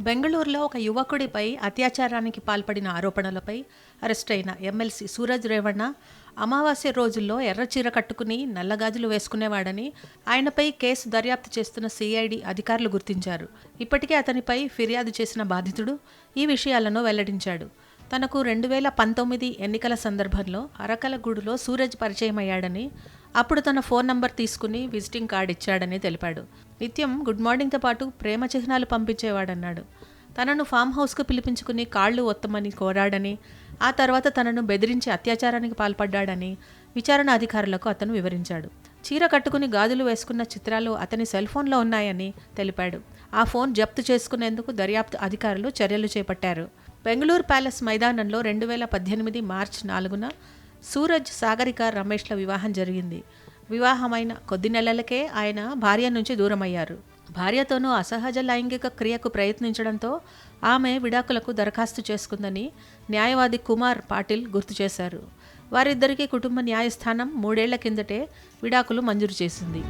బెంగళూరులో ఒక యువకుడిపై అత్యాచారానికి పాల్పడిన ఆరోపణలపై అరెస్ట్ అయిన ఎమ్మెల్సీ సూరజ్ రేవణ్ణ అమావాస్య రోజుల్లో ఎర్ర చీర కట్టుకుని నల్లగాజులు వేసుకునేవాడని ఆయనపై కేసు దర్యాప్తు చేస్తున్న సిఐడి అధికారులు గుర్తించారు. ఇప్పటికే అతనిపై ఫిర్యాదు చేసిన బాధితుడు ఈ విషయాలను వెల్లడించాడు. తనకు రెండు వేల పంతొమ్మిది ఎన్నికల సందర్భంలో అరకలగూడులో సూరజ్ పరిచయమయ్యాడని అప్పుడు తన ఫోన్ నంబర్ తీసుకుని విజిటింగ్ కార్డ్ ఇచ్చాడని తెలిపాడు. నిత్యం గుడ్ మార్నింగ్తో పాటు ప్రేమ చిహ్నాలు పంపించేవాడన్నాడు. తనను ఫామ్ హౌస్కు పిలిపించుకుని కాళ్ళు ఒత్తమని కోరాడని ఆ తర్వాత తనను బెదిరించి అత్యాచారానికి పాల్పడ్డాడని విచారణ అధికారులకు అతను వివరించాడు. చీర కట్టుకుని గాజులు వేసుకున్న చిత్రాలు అతని సెల్ ఫోన్లో ఉన్నాయని తెలిపాడు. ఆ ఫోన్ జప్తు చేసుకునేందుకు దర్యాప్తు అధికారులు చర్యలు చేపట్టారు. బెంగళూరు ప్యాలెస్ మైదానంలో రెండు వేల పద్దెనిమిది మార్చి నాలుగున సూరజ్ సాగరిక రమేష్ల వివాహం జరిగింది. వివాహమైన కొద్ది నెలలకే ఆయన భార్య నుంచి దూరమయ్యారు. భార్యతోనూ అసహజ లైంగిక క్రియకు ప్రయత్నించడంతో ఆమె విడాకులకు దరఖాస్తు చేసుకుందని న్యాయవాది కుమార్ పాటిల్ గుర్తు చేశారు. వారిద్దరికీ కుటుంబ న్యాయస్థానం మూడేళ్ళ కిందటే విడాకులు మంజూరు చేసింది.